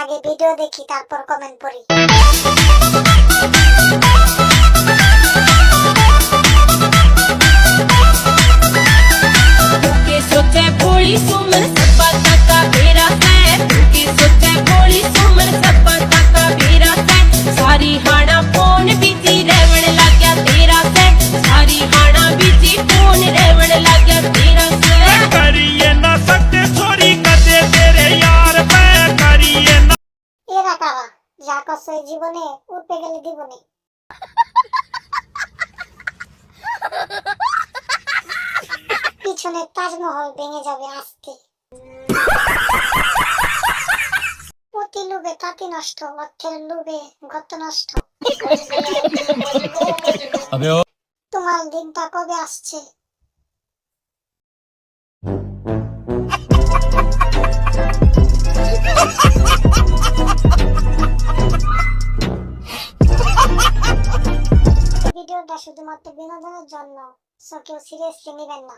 আগে ভিডিও দেখি তারপর কমেন্ট পড়ি के सोचे भोली सुमन सब पता का मेरा है के सोचे भोली যা করছ এই জীবনে উঠতে গেলে জীবনে পিছনে তাজমহল ভেঙে যাবে আস্তে অতি লোভে তাঁতি নষ্ট অর্থের লোভে গত নষ্ট। তোমার দিনটা কবে আসছে? ভিডিওটা শুধুমাত্র বিনোদনের জন্য। সো কেউ সিরিয়াসলি নেবেন না।